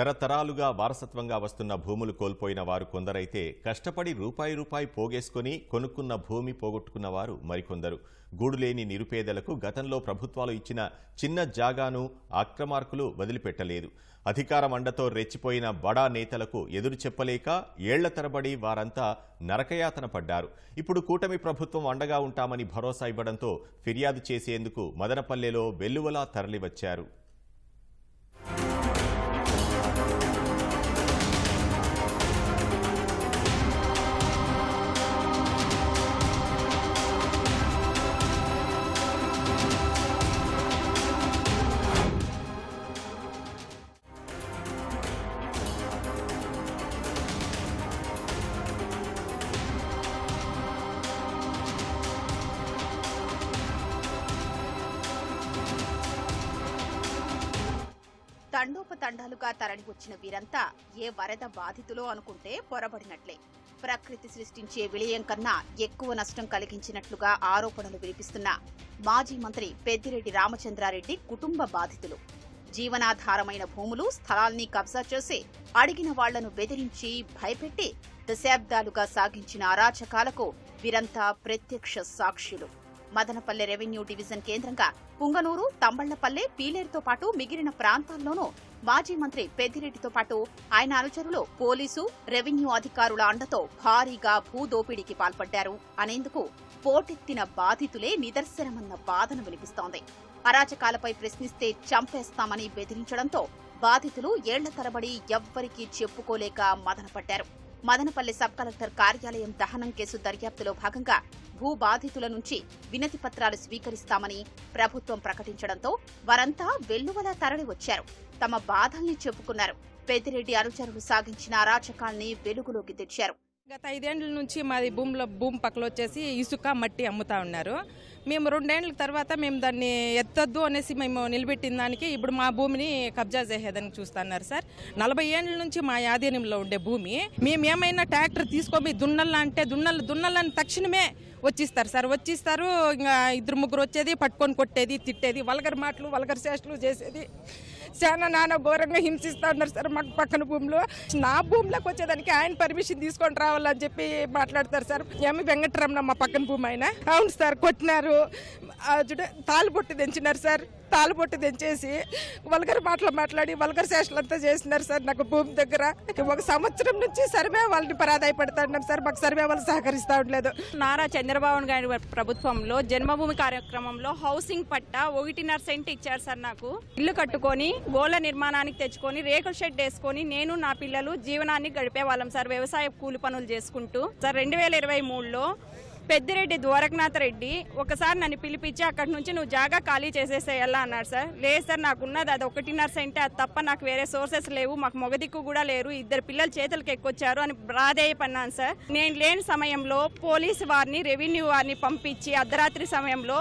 తరతరాలుగా వారసత్వంగా వస్తున్న భూములు కోల్పోయిన వారు కొందరైతే కష్టపడి రూపాయి రూపాయి పోగేసుకొని కొనుక్కున్న భూమి పోగొట్టుకున్న వారు మరికొందరు. గూడులేని నిరుపేదలకు గతంలో ప్రభుత్వాలు ఇచ్చిన చిన్న జాగాను ఆక్రమార్కులు వదిలిపెట్టలేదు. అధికార మండతో రెచ్చిపోయిన బడా నేతలకు ఎదురు చెప్పలేక ఏళ్ళ తరబడి వారంతా నరకయాతన పడ్డారు. ఇప్పుడు కూటమి ప్రభుత్వం అండగా ఉంటామని భరోసా ఇవ్వడంతో ఫిర్యాదు చేసేందుకు మదనపల్లెలో వెల్లువలా తరలివచ్చారు. తండాలుగా తరలి వచ్చిన వీరంతా ఏ వరద బాధితులో అనుకుంటే పొరబడినట్లే. ప్రకృతి సృష్టించే విలయం కన్నా ఎక్కువ నష్టం కలిగించినట్లుగా ఆరోపణలు వినిపిస్తున్న మాజీ మంత్రి పెద్దిరెడ్డి రామచంద్రారెడ్డి కుటుంబ బాధితులు. జీవనాధారమైన భూములు స్థలాల్ని కబ్జా చేసి అడిగిన వాళ్ళను బెదిరించి భయపెట్టి దశాబ్దాలుగా సాగించిన అరాచకాలకు వీరంతా ప్రత్యక్ష సాక్షులు. మదనపల్లె రెవెన్యూ డివిజన్ కేంద్రంగా పుంగనూరు తంబళ్ళపల్లె పీలేరుతో పాటు మిగిలిన ప్రాంతాల్లోనూ మాజీ మంత్రి పెద్దిరెడ్డితో పాటు ఆయన అనుచరులు పోలీసు రెవెన్యూ అధికారుల అండతో భారీగా భూదోపిడీకి పాల్పడ్డారు. అనేందుకు పోటెత్తిన బాధితులే నిదర్శనమన్న బాధను వినిపిస్తోంది. అరాచకాలపై ప్రశ్నిస్తే చంపేస్తామని బెదిరించడంతో బాధితులు ఏళ్ళ తరబడి ఎవ్వరికీ చెప్పుకోలేక మదనపడ్డారు. మదనపల్లి సబ్ కలెక్టర్ కార్యాలయం దహనం కేసు దర్యాప్తులో భాగంగా భూ బాధితుల నుంచి వినతి పత్రాలు స్వీకరిస్తామని ప్రభుత్వం ప్రకటించడంతో వారంతా వెల్లువలా తరలి వచ్చారు. తమ బాధల్ని చెప్పుకున్నారు. పెద్దిరెడ్డి అనుచరులు సాగించిన అరాచకాల్ని వెలుగులోకి తెచ్చారు. గత ఐదేండ్ల నుంచి మాది భూమిలో భూమి పక్కలో వచ్చేసి ఇసుక మట్టి అమ్ముతా ఉన్నారు. మేము రెండేండ్ల తర్వాత మేము దాన్ని ఎత్తద్దు అనేసి మేము నిలబెట్టిన దానికి ఇప్పుడు మా భూమిని కబ్జా చేసేదానికి చూస్తున్నారు సార్. నలభై ఏండ్ల నుంచి మా ఆధీనంలో ఉండే భూమి మేము ఏమైనా ట్రాక్టర్ తీసుకొని దున్నల్లా అంటే దున్నలు దున్నలని తక్షణమే వచ్చిస్తారు సార్. వచ్చిస్తారు ఇంకా ఇద్దరు ముగ్గురు వచ్చేది పట్టుకొని కొట్టేది తిట్టేది వలగరి మాటలు వలగరి చేష్టలు చేసేది. చాలా నాన్న ఘోరంగా హింసిస్తూ ఉన్నారు సార్ మాకు పక్కన భూమిలో. నా భూమిలోకి వచ్చేదానికి ఆయన పర్మిషన్ తీసుకొని రావాలని చెప్పి మాట్లాడతారు సార్. ఏమి వెంకటరమణ మా పక్కన భూమి ఆయన. అవును సార్ కొట్టినారు. ఆ చూడ తాలు పొట్టి తెంచినారు సార్. తాలు పొట్టి తెంచేసి వల్గర్ మాటలు మాట్లాడి వల్గర్ శేషలు అంతా చేసినారు సార్ నాకు భూమి దగ్గర. ఒక సంవత్సరం నుంచి సర్వే వాళ్ళని పరాదాయపడుతున్నాం సార్. మాకు సర్వే వాళ్ళు సహకరిస్తూ ఉండలేదు. నారా చంద్రబాబు గారి ప్రభుత్వంలో జన్మభూమి కార్యక్రమంలో హౌసింగ్ పట్ట ఒకటిన్నర సెంట్ ఇచ్చారు సార్ నాకు. ఇల్లు కట్టుకొని గోల నిర్మాణానికి తెచ్చుకొని రేకుల షెడ్ వేసుకొని నేను నా పిల్లలు జీవనాన్ని గడిపే వాళ్ళం సార్. వ్యవసాయ కూలి పనులు చేసుకుంటూ. సార్ రెండు వేల ఇరవై మూడులో పెద్దిరెడ్డి ద్వారకనాథ్ రెడ్డి ఒకసారి నన్ను పిలిపించి అక్కడి నుంచి నువ్వు జాగా ఖాళీ చేసేసేయాలా అన్నాడు సార్. లేదు సార్ నాకున్నది అది ఒకటిన్నర సెంటే అది తప్ప నాకు వేరే సోర్సెస్ లేవు మాకు మొగదిక్కు కూడా లేరు ఇద్దరు పిల్లలు చేతులకు ఎక్కొచ్చారు అని ప్రాధేయపడినాను సార్. నేను లేని సమయంలో పోలీసు వారిని రెవెన్యూ వారిని పంపించి అర్ధరాత్రి సమయంలో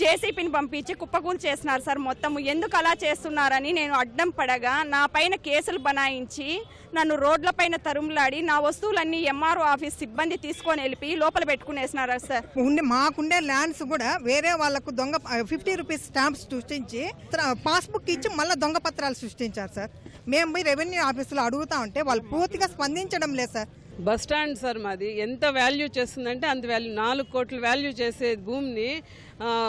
జేసీపీని పంపించి కుప్పకూలు చేస్తున్నారు సార్. మొత్తం ఎందుకు అలా చేస్తున్నారని నేను అడ్డం పడగా నా పైన కేసులు బనాయించి నన్ను రోడ్ల పైన తరుములాడి నా వస్తువులన్నీ ఎంఆర్ఓ ఆఫీస్ సిబ్బంది తీసుకొని వెళ్ళి లోపల పెట్టుకునేసినారా సార్? ఉండే మాకుండే ల్యాండ్స్ కూడా వేరే వాళ్ళకు దొంగ ఫిఫ్టీ రూపీస్ స్టాంప్స్ సృష్టించి పాస్బుక్ ఇచ్చి మళ్ళీ దొంగ పత్రాలు సృష్టించారు సార్. మేము పోయి రెవెన్యూ ఆఫీసులో అడుగుతా ఉంటే వాళ్ళు పూర్తిగా స్పందించడం లేదు సార్. బస్ స్టాండ్ సార్ మాది. ఎంత వాల్యూ చేస్తుందంటే అంత వాల్యూ. నాలుగు కోట్లు వాల్యూ చేసే భూమిని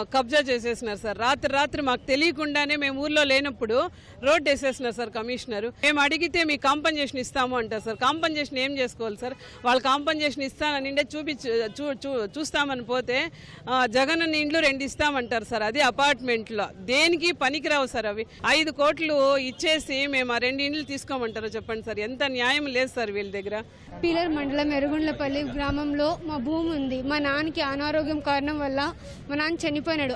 కబ్జా చేసేసినారు సార్. రాత్రి రాత్రి మాకు తెలియకుండానే మేము ఊర్లో లేనప్పుడు రోడ్ వేసేసినారు సార్ కమిషనర్. మేము అడిగితే మీ కాంపన్సేషన్ ఇస్తాము అంటారు సార్. కాంపన్సేషన్ ఏం చేసుకోవాలి సార్? వాళ్ళు కాంపన్సేషన్ ఇస్తానని చూపి చూ చూ- చూస్తామని పోతే జగన్ ఇండ్లు రెండు ఇస్తామంటారు సార్. అది అపార్ట్మెంట్లో. దేనికి పనికిరావు సార్ అవి? ఐదు కోట్లు ఇచ్చేసి మేము ఆ రెండు ఇండ్లు తీసుకోమంటారో చెప్పండి సార్. ఎంత న్యాయం లేదు సార్ వీళ్ళ దగ్గర. పీలర్ మండలం ఎరుగుండ్లపల్లి గ్రామంలో మా భూమి ఉంది. మా నాన్నకి అనారోగ్యం కారణం వల్ల మా నాన్న చనిపోయినాడు.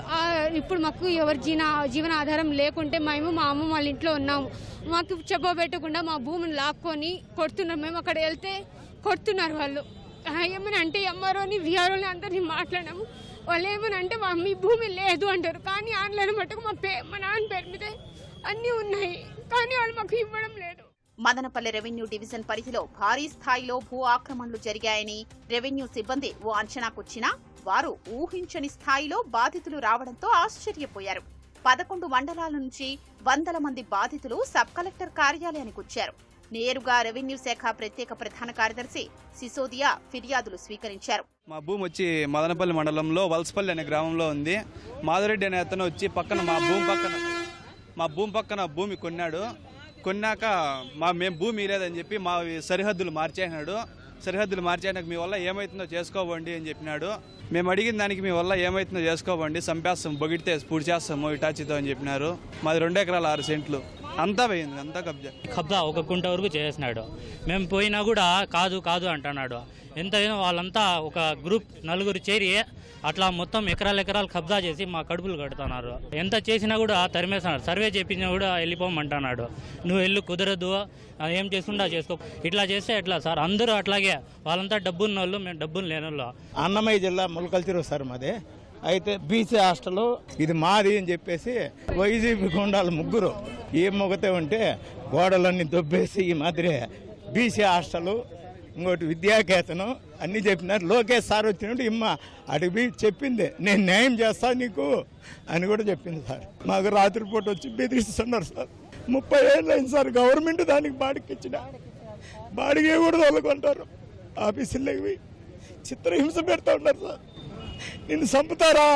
ఇప్పుడు మాకు ఎవరి జీన జీవన ఆధారం లేకుంటే మేము మా అమ్మ వాళ్ళ ఇంట్లో ఉన్నాము. మాకు చెప్పబెట్టకుండా మా భూమిని లాక్కొని కొడుతున్నారు మేము అక్కడ వెళ్తే కొడుతున్నారు వాళ్ళు. ఏమని అంటే ఎంఆర్ఓని విఆర్ఓని అందరినీ మాట్లాడాము. వాళ్ళు ఏమని అంటే మా మీ భూమి లేదు అంటారు. కానీ ఆన్లైన్ మట్టుకు మా పే మా నాన్న పేరు మీద అన్నీ ఉన్నాయి. కానీ వాళ్ళు మాకు ఇవ్వడం లేదు. మదనపల్లె రెవెన్యూ డివిజన్ పరిధిలో భారీ స్థాయిలో భూ ఆక్రమణలు జరిగాయని రెవెన్యూ సిబ్బంది ఓ అంచనాకొచ్చినా వారు ఊహించని స్థాయిలో బాధితులు రావడంతో ఆశ్చర్యపోయారు. పదకొండు మండలాల నుంచి వందల మంది బాధితులు సబ్ కలెక్టర్ కార్యాలయానికి వచ్చారు. నేరుగా రెవెన్యూ శాఖ ప్రత్యేక ప్రధాన కార్యదర్శి సిసోదియా ఫిర్యాదులు స్వీకరించారు. మా భూమి వచ్చి మదనపల్లి మండలంలో వలసపల్లి అనే గ్రామంలో ఉంది. మాధురెడ్డి అనే అతను వచ్చి పక్కన మా భూమి పక్కన మా భూమి పక్కన భూమి కొన్నాడు. కొన్నాక మా మేము భూమి లేదని చెప్పి మా సరిహద్దులు మార్చేసినాడు. సరిహద్దులు మార్చేయడానికి మీ వల్ల ఏమవుతుందో చేసుకోబండి అని చెప్పినాడు. మేము అడిగిన దానికి మీ వల్ల ఏమవుతుందో చేసుకోబండి చంపేస్తాం బొగిడితే పూడి చేస్తాము ఇటాచితో అని చెప్పినారు. మాది రెండు ఎకరాలు ఆరు సెంట్లు. అంతా పోయింది అంతా కబ్జా. కబ్జా ఒక కుంట వరకు చేసినాడు మేము పోయినా కూడా కాదు కాదు అంటున్నాడు. ఎంతైనా వాళ్ళంతా ఒక గ్రూప్ నలుగురు చేరి అట్లా మొత్తం ఎకరాలు ఎకరాలు కబ్జా చేసి మా కడుపులు కడుతున్నారు. ఎంత చేసినా కూడా తరిమేస్తున్నారు. సర్వే చేపించినా కూడా వెళ్ళిపోమంటున్నాడు. నువ్వు వెళ్ళు కుదరదు. ఏం చేసుకుంటా చేసుకో. ఇట్లా చేస్తే ఎట్లా? సార్ అందరూ అట్లాగే. వాళ్ళంతా డబ్బున్న వాళ్ళు మేము డబ్బులు లేని వాళ్ళు అన్నమయ్య జిల్లా ములకల్తిరు సార్ మాది. అయితే బీసీ హాస్టల్ ఇది మాది అని చెప్పేసి వైసీపీ గుండాలు ముగ్గురు. ఏ మొగతే ఉంటే గోడలన్నీ దొబ్బేసి ఈ మాదిరి బీసీ హాస్టలు ఇంకోటి విద్యాకేతనం అన్నీ చెప్పినారు. లోకేష్ సార్ వచ్చినట్టు ఇమ్మ అడిగి చెప్పింది. నేను న్యాయం చేస్తా నీకు అని కూడా చెప్పింది సార్. మాకు రాత్రిపూట వచ్చి బెదిరిస్తున్నారు సార్. ముప్పై ఏళ్ళు అయింది సార్ గవర్నమెంట్ దానికి బాడికి ఇచ్చిన బాడిగే కూడా తోలుకుంటారు? ఆఫీసుల్లోకి పోయి చిత్రహింస పెడతా ఉన్నారు సార్. నిన్ను చంపుతారా?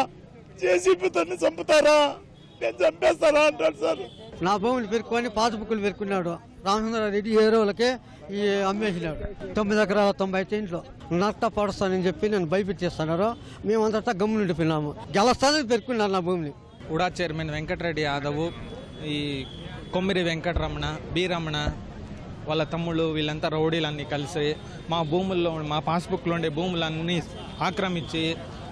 జేసీపీతో చంపుతారా? నేను సార్ నా భూములు పెరుక్కొని పాస్బుక్లు పెరుకున్నాడు. రామచంద్రారెడ్డి ఏరోలకే ఈ అమ్మేసినాడు. తొమ్మిది ఎకరాల తొంభై ఇంట్లో నష్ట పడుస్తానని చెప్పి నేను భయపెట్టిస్తున్నారు. మేమంతటా గమ్మునుండిపోయినాము గెలస్తానని పెరుకున్నారు నా భూమిని. ఉడా చైర్మన్ వెంకటరెడ్డి యాదవ్ ఈ కొమ్మిరి వెంకటరమణ బి రమణ వాళ్ళ తమ్ముళ్ళు వీళ్ళంతా రౌడీలన్నీ కలిసి మా భూముల్లో మా పాస్బుక్లో ఉండే భూములన్నీ ఆక్రమించి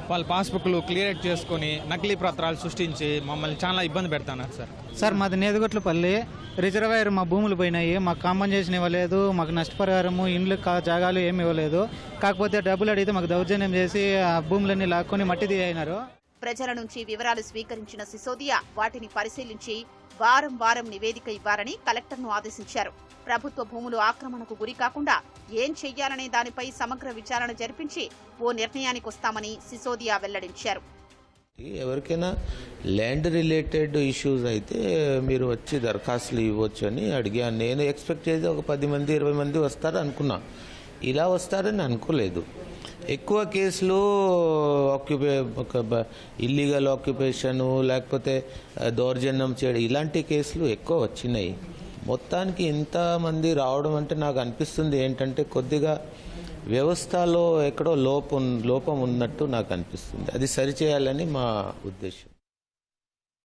వాళ్ళ పాస్బుక్లు క్లియర్ చేసుకొని నకిలీ పత్రాలు సృష్టించి మమ్మల్ని చాలా ఇబ్బంది పెడుతున్నారు సార్. సార్ మాది నేదుగొట్లపల్లి. రిజర్వాయర్ మా భూములు పోయినాయి. మాకు కాంపన్సేషన్ ఇవ్వలేదు మాకు నష్టపరిహారము ఇండ్లు కా- జాగాలు ఏమి ఇవ్వలేదు. కాకపోతే డబ్బులు అడిగితే మాకు దౌర్జన్యం చేసి ఆ భూములన్నీ లాక్కొని మట్టి తీయయినారు ప్రజల నుంచి వివరాలు స్వీకరించిన సిసోదియా వాటిని పరిశీలించి వారం వారం నివేదిక ఇవ్వాలని కలెక్టర్ను ఆదేశించారు. ప్రభుత్వ భూములు ఆక్రమణకు గురి కాకుండా ఏం చెయ్యాలనే దానిపై సమగ్ర విచారణ జరిపించి ఓ నిర్ణయానికి వస్తామని సిసోదియా వెల్లడించారు. ఎవరికైనా ల్యాండ్ రిలేటెడ్ ఇష్యూస్ అయితే మీరు వచ్చి దరఖాస్తులు ఇవ్వచ్చు అని అడిగాను నేను ఎక్స్పెక్ట్ చేసి ఒక పది మంది ఇరవై మంది వస్తారు అనుకున్నా. ఇలా వస్తారని అనుకోలేదు. ఎక్కువ కేసులు ఆక్యుపే ఇల్లీగల్ ఆక్యుపేషను లేకపోతే దౌర్జన్యం చేయడం ఇలాంటి కేసులు ఎక్కువ వచ్చినాయి. మొత్తానికి ఇంతమంది రావడం అంటే నాకు అనిపిస్తుంది ఏంటంటే కొద్దిగా వ్యవస్థలో ఎక్కడో లోపం లోపం ఉన్నట్టు నాకు అనిపిస్తుంది. అది సరిచేయాలని మా ఉద్దేశం.